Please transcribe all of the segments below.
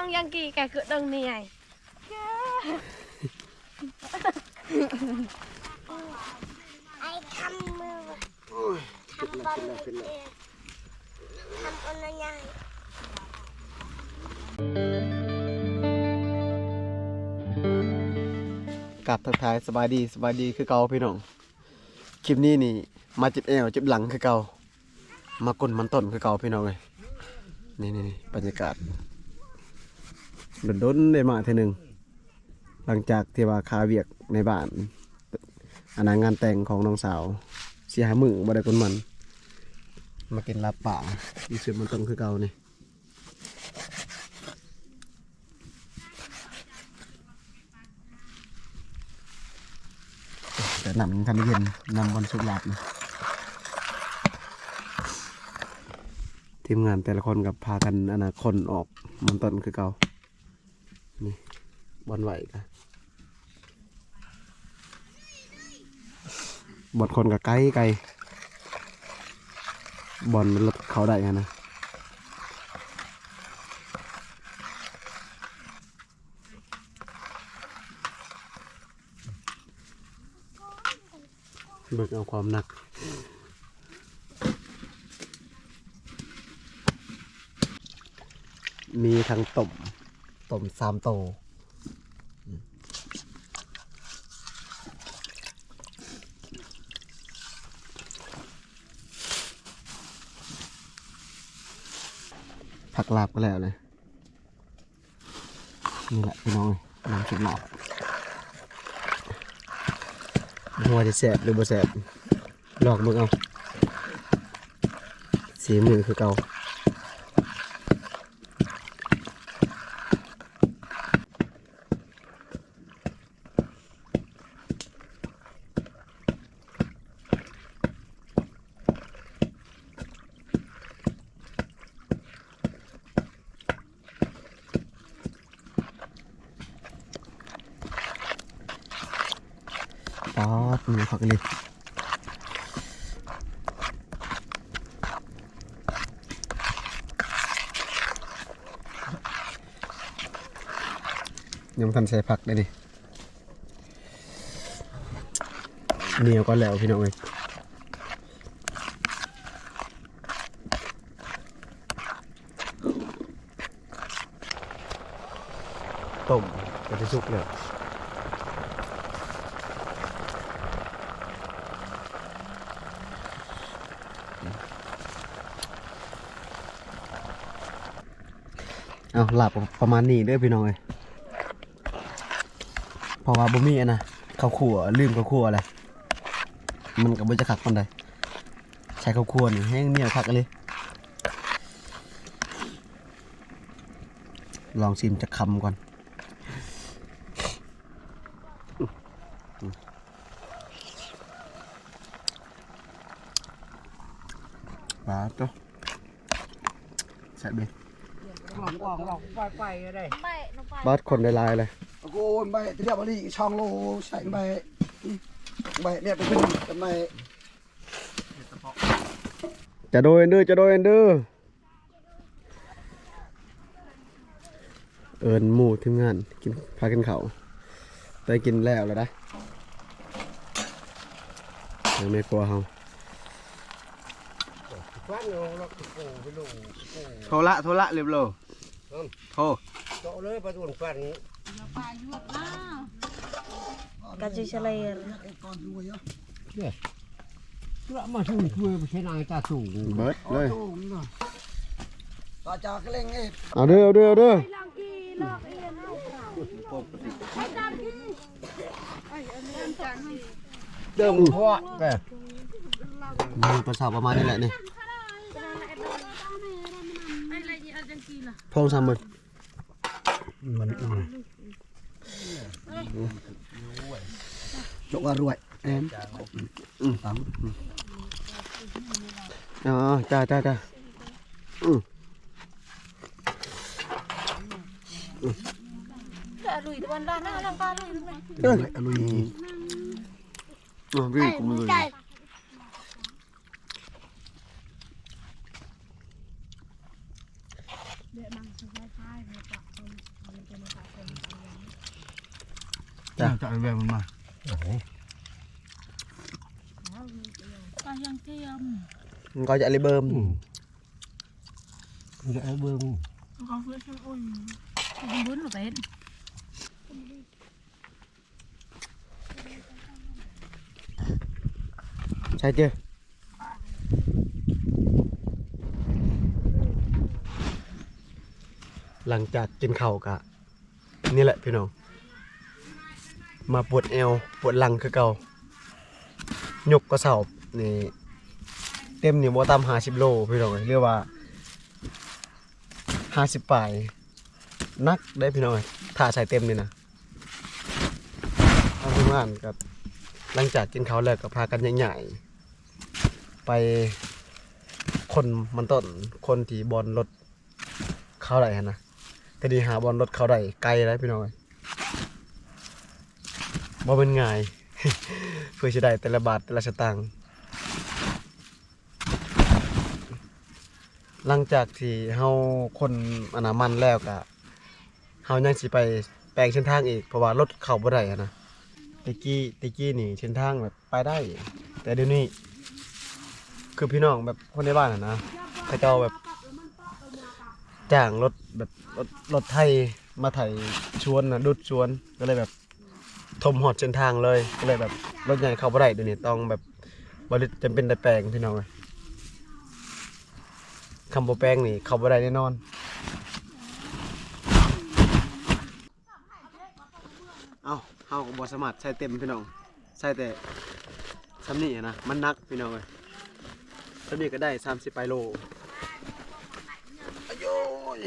องยังกี่แกคือดังนี่ไงไอ้ทำมือโอ้ยทำบอลเองทำอะไรยังกลับทักทายสบายดีสบายดีคือเก่าพี่น้องคลิปนี้นี่ มาจิบแอวจิบหลังคือเก่ามากลนมันต้นคือเก่าพี่น้องเลยนี่นี่นี่บรรยากาศ โดนๆได้มาเทีหนึ่งหลังจากที่ว่าคาเวียกในบ้านอนนางานแต่งของน้องสาวเสียหามือบ่ได้กลนมัน มากินลาบป่าอีสืบมันต้นคือเก่านี่แต่นำทันได้เย็นนำบอลสุกหลับนะทีมงานแต่ละคนกับพากันอนาคตออกมันต้นคือเก่านี่ บอลไหวกันบอลคนกับไกลไกลบอลมันลดเขาได้กันนะเบิกเอาความหนักมีทั้งต้มต้มสามโต ผักลาบก็แล้วเลยนี่แหละพี่น้องน้ำชุบหลาบหัวจะแสบหรือบ่แสบลอกมึงเอาสีมือคือเก่า ป๊อดมีผักเลย ยังทันใส่ผักได้ดิเหนียวก็แล้วพี่น้องเอ้ยต้มก็จะสุกแล้วเอาหลับประมาณนี้เด้อพี่น้องเอ้ยเพ ราะว่าบ่มีอันนะข้าวคั่วลืมข้าวคั่วอะไรมันก็บ่จะคักปานใดใช้ข้าวคั่วนี่แห้งเหนียวคักเลย ลองชิมจะคำก่อนปลาตัวแซ่บเลยหลอกออกหลอกไปไปอะไรบาสคนได้ลายเลย โอ้ยใบเรียบร้อยช่องโลใส่ใบใบเนี่ยเป็นเป็นใบจะโดนเด้อจะโดนเด้อเอินหมู่ทีมงานกินพากินเขาวได้กินแล้วแล้วได้ยังไม่กลัวเฮาฟันเราเราโอ้ไปลงโทรละโทรละเรียบร้อยโทรเจาะเลยประตูฟัน กาจิเฉลยก่อนดูเยอะละมาถึงคุยไปใช้นายตาสูงเบิดเลยตาจากเล่งเอ็ดเอาเด้อเอาเด้อเอาเด้อเดิมพ่อแกมีประสาประมาณนี้แหละนี่พงสามหมื่น มันจกอรวยเอ็นอืมอ๋อจ้าจ้าจ้าอืมแต่ลุยตะวันด้านหน้าทางการลุยเอ้ยอรุยอ๋อพี่กูไม่รู้เจ้ะ จะเอาแบบมันมาก็ยังเตรียมมันก็จะอะไรเบิ่มจะเอาเบิ้งเขาเพื่อช่วยอุ่นบุ้นหรือเป็นใช่เจ้อหลังจากกินข้าวกะ นี่แหละพี่น้อง มาปวดเอวปวดหลังคือเก่ายกกระสอบนี่เต็มนี่บ่ต่ำห้าสิบโลพี่น้องเรียกว่าห้าสิบปลายนักได้พี่น้องถ้าใส่เต็มนี่นะทำงานกับหลังจากกินข้าวแล้วก็พากันใหญ่ๆไปคนมันต้นคนที่บอลรถเข้าได้หั่นะแต่ดีหาบอลรถเข้าได้ไกลแล้วพี่น้อง บ่เป็นง่าย เพื่อจะได้แต่ละบาทแต่ละสตางค์หลังจากที่เฮาคนอนามันแล้วก็เฮายังสิไปแปลงเส้นทางอีกเพราะว่ารถเข้าบ่ได้อะนะตะกี้ตะกี้นี่เส้นทางแบบไปได้ แต่เดี๋ยวนี้ คือพี่น้องแบบคนในบ้านอะนะเขาเจ้าแบบจ้างรถแบบรถรถไทยมาไถชวนนะดุดชวนก็เลยแบบ ทมหอดเส้นทางเลยก็เลยแบบรถใหญ่เข้าบ่ได้เดี๋ยวนี้ต้องแบบบริจำเป็นแต่แปลงพี่น้องเลยคำบ่แปลงนี่เข้าบ่ได้แน่นอนเอาเฮาก็บ่สามารถใช้เต็มพี่น้องใช้แต่สำนี่นะมันนักพี่น้องเลยสำนี่ก็ได้30ไปโลอายุย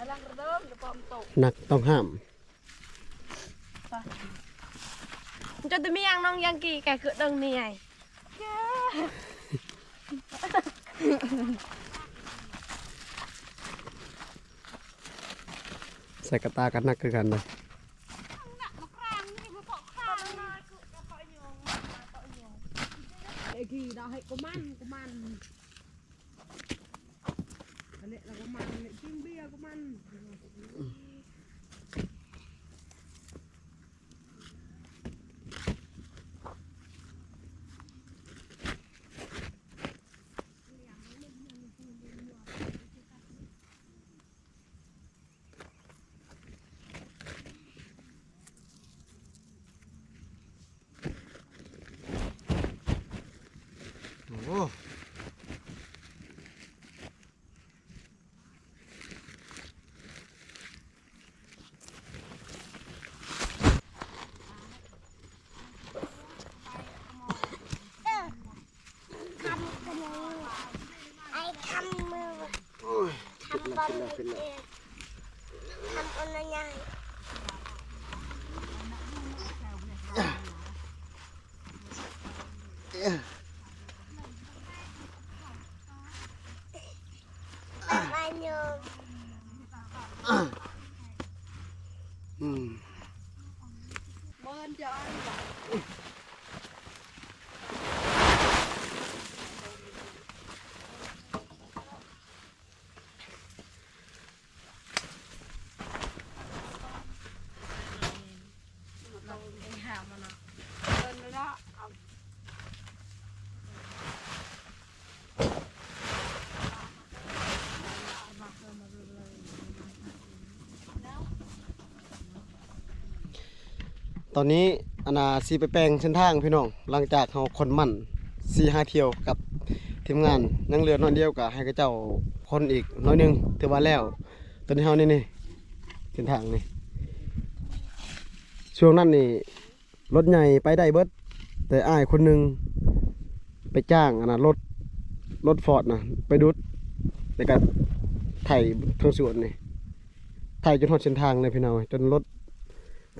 อะไรเริ่มจะปอมตก ห นักต้องห้ามจนจะมียังน้องยังกี่แกเกิดดังนี่ไง ใส่กระตากันหนักคือกันเลย ไอ้กี่เราให้กูมันกูมันอันนี้เราก็มันเนี่ยกินเบียร์กูมัน โอ้ อืมเบิร์นจะ ตอนนี้อนาซีไปแปลงเส้นทางพี่น้อง หลังจากเขาคนมั่นซีห้าเที่ยวกับทีมงานนั่งเรือน้อยเดียวกับให้กับเจ้าคนอีกน้อยนึงถือว่าแล้ว ตอนนี้เฮานี่นี่เส้นทางนี่ช่วงนั้นนี่รถใหญ่ไปได้เบิดแต่อ้ายคนหนึ่งไปจ้างอนนะรถรถฟอร์ดนะไปดุดแล้วก็ไถทางสวนนี่ไถจนหอดเส้นทางเลยพี่น้องจนรถ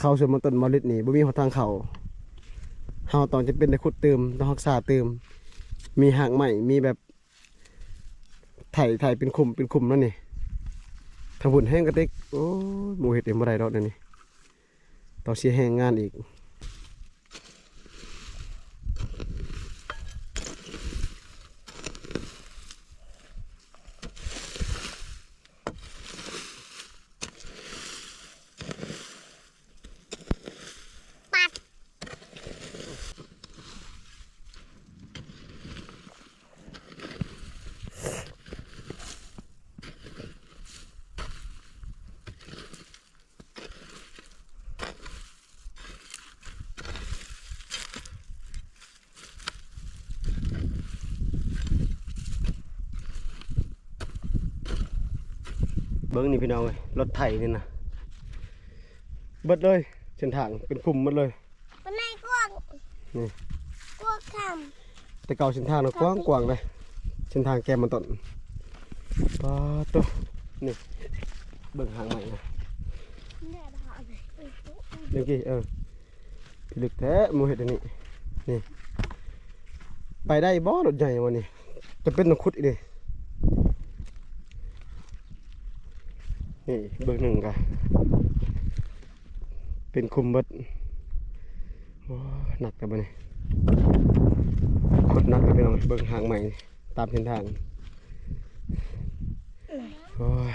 เข้าสวนมันต้นมอลิดนี่บ่มีหนทางเข้าเฮาต้องจะเป็นได้ขุดเติมต้องรักษาเติม มีหางใหม่มีแบบไถไถเป็นคุมเป็นคุมนั่นนี่ทาบุญแห้งกระติกโอ้ยหมูเห็ดเอ็มบ่ได้ดอกนั่นนี่ต้องเสียแห้งงานอีก งนี่พี่น้องเลยรถไถนี่นะเบิดเลยเส้นทางเป็นคุมหมดเลยวันไหนกวางนี่กวางคแต่เก่าเส้นทางเรากว้างกว้างเลยเส้นทางแกมมันต้นปาตัวนี่เบิ่งหางใหม่นะำเนี่ยถามเมื่อกี้เออพิลึกแท้หมูเห็ดอันนี้นี่ไปได้บ่รถใหญ่วันนี้จะเป็นนกขุดอีกเลย นี่เบอร์หนึ่งกะเป็นคุมเบิดหนักกันไปเนี่ขุดหนักกับพี่น้องเบิ้งหางใหม่ ตามเส้นทางโอ้ย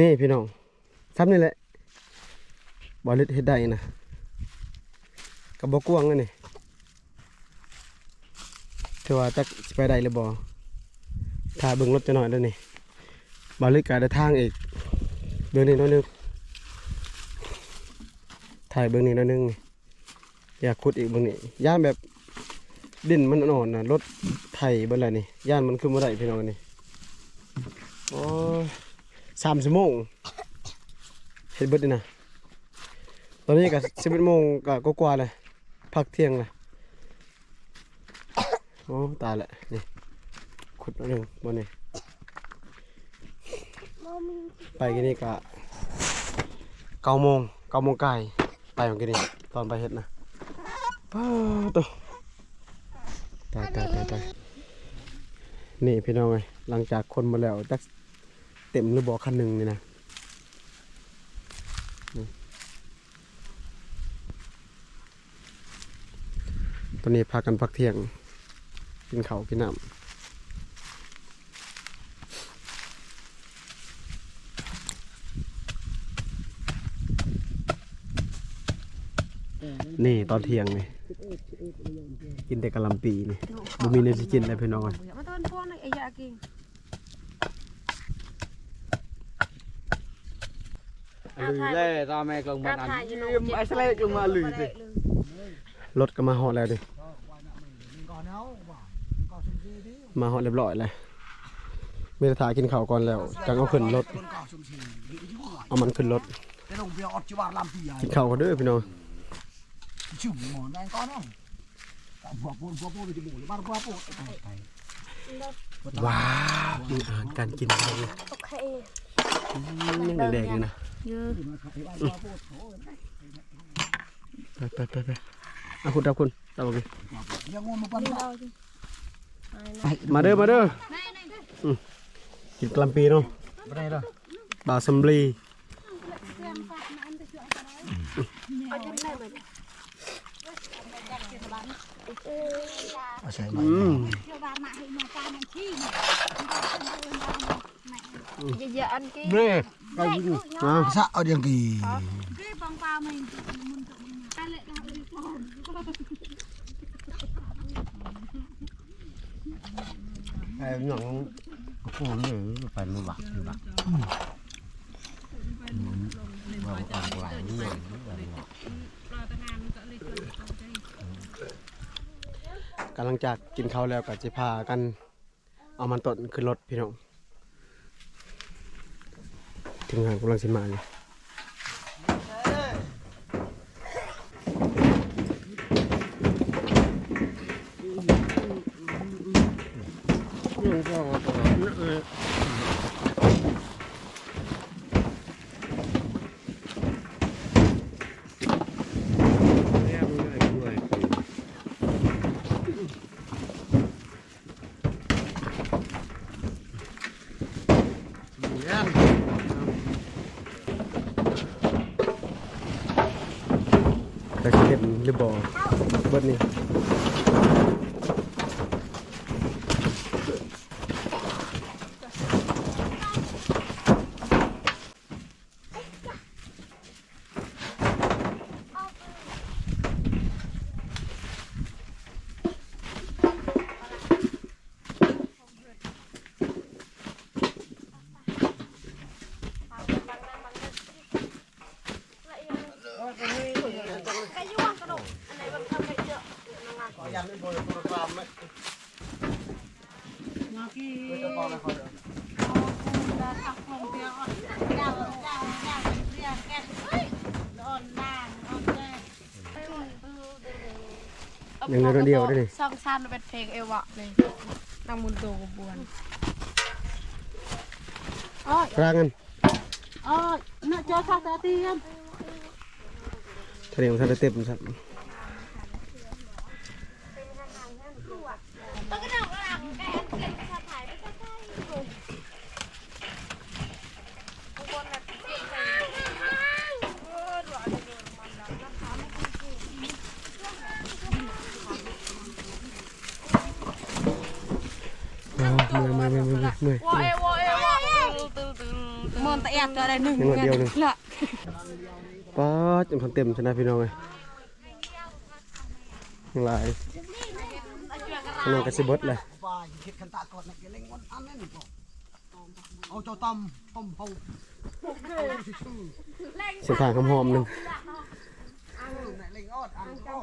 นี่พี่น้องซ้ำนี่แหละบอลิดเฮ็ดได้นะกับบอกวางนั่นนี่ถือว่าจักสิไปได้หรือบ่ถ้าเบิ่งรถจะหน่อยแล้วนี่บอลิดก็ได้ทางอีกเบิ่งนี่น้อยนึงถ่ายเบิ่งนี่น้อยนึงอยากขุดอีกเบิ่งนี่ย่านแบบดินมันอ่อนนะรถไถเบิ่งอะไรนี่ย่านมันขึ้นบ่ได้พี่น้องนนี่โอ้ย สามชั่วโมงเห็ดเบิดนี่นะตอนนี้ก็สิบเอ็ดโมงก็กว่าเลยพักเที่ยงเลยโอ้ตายละนี่ขุดหนิดนึงบนนี่ไปกันนี่กะเก้าโมงเก้าโมงไกลไปของกันนี่ตอนไปเฮ็ดนะป้าตัวตายตายตายตายนี่พี่น้องไงหลังจากคนมาแล้วจัก เต็มหรือบอกคันหนึ่งนี่นะตอนนี้พากันพักเที่ยง กินเขากินน้ำนี่ตอนเที่ยงนี่กินแต่กะหลำปีนี่บ่มีเนื้อสิกินเลยพี่น้อง เอ้ยมาต้นพวกนึงไอ้ยากิน lười lê ra mẹ còn กระ bạn ถ่าย ăn อยู่ im ai sẽ lê chung mà lười thì รถก็มาฮอดแล้วดิก่อนเอาบ่ก่อนสมศรีดิมาฮอดเรียบร้อยแล้วมีแต่ถ่ายกินข้าวก่อนแล้วจังเอาขึ้นรถคนก่อนสมศรีดิอยู่หัวเอามันขึ้นรถแต่ลงเบียร์ออดจิวาลำปีใหญ่กินข้าวกันเด้อพี่น้องชิวหมอนแดงก้อนเนาะบัวปูนบัวปูนจะบูหรือบ้านบัวปูนไปว้าวมีอาหารการกินอะไรเนี่ยโอเคอืมยังแดงๆอยู่นะ มาขายบ้านบัวปูนโอ้ยไปไปไปไปเอาคุณเอาคุณเอาไปยังงงมาปั้นบ้ามาเด้อมาเด้ออืมกินกะหลำปีเนาะ bên đây rồi บาวซัมบลีใช่ อืมเยอะๆอันกี้ nè เอาซะเอาเดียงกี em nhận cô nữ phải lưu bạc lưu bạc vào ở lại như này กำลังจากกินข้าวแล้วก็จะพากัน เอามันต้นขึ้นรถพี่น้อง ทีมงหางกำลังสิมาเลย แต่เห็นหรือบ่เบิดนี่ ยังเหลือตัวเดียวได้นี่ซองซานเป็นเพลงเอวะเลยนางมุนโตกบวนกลางกัน ờ nó cho sao ta tiên ทะเลของท่านได้เต็มครับ ต้องกระดกหลังแกนเก็บสะพายไม่ใช่ใช่คน อ๋อเมื่อยเมื่อยเมื่อยเมื่อยเมื่อย วอเอวอเอวอตึงตึงตึง มอนตะแอบจะได้หนึ่งยังวันเดียวหนึ่ง ละป๊าดจนคนเต็มชนะพี่น้องเลยยังหลายข้างนอกกระสิเบดเลยฝ่ายคิดขันตากอดนะเกล็งวันอันนั้นนี่พอเอาเจ้าตำต้มเผาเส้นทางคำหอมหนึ่งเล็งออดอันก็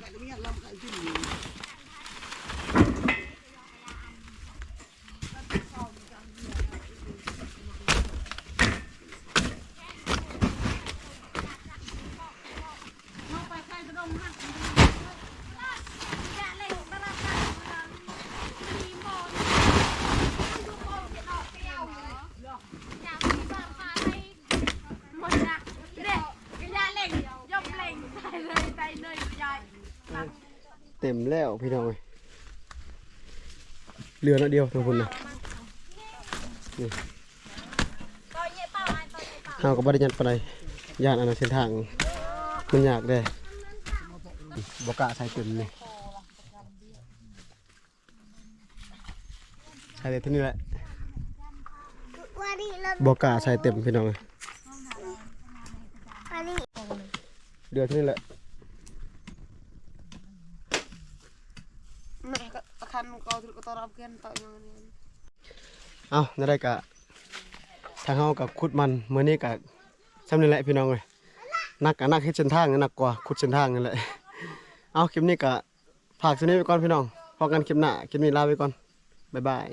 ไก่เมียลำไก่ที่นี่ ต็มแล้วพี่น้องเอ้ยเรือน้อยเดียวทั้งคนนะนี่เฮาก็บ่ได้ยัดปานใดย่านอันนั้นเส้นทางมันยากเด้บ่กล้าใส่เต็มนี่ใส่แต่เท่านี้แหละวันนี้เราบ่กล้าใส่เต็มพี่น้องเอ้ยวันนี้เรือเท่านี้แหละ แม่ก็คัน ก็ถือก็ต้อรับเกินต่อยางนี้เอานั่นได้กะทางเฮากับขุดมันเมื่อนี้กะซ้ำนี่แหละพี่น้องเลยนักกะนักเฮ็ดเส้นทางหนักกว่าขุดเส้นทางนั่นแหละเอาคลิปนี้กะฝากสุนี้ไปก่อนพี่น้องพอกันคลิปหน้าคลิปนี้ลาไปก่อนบ๊ายบาย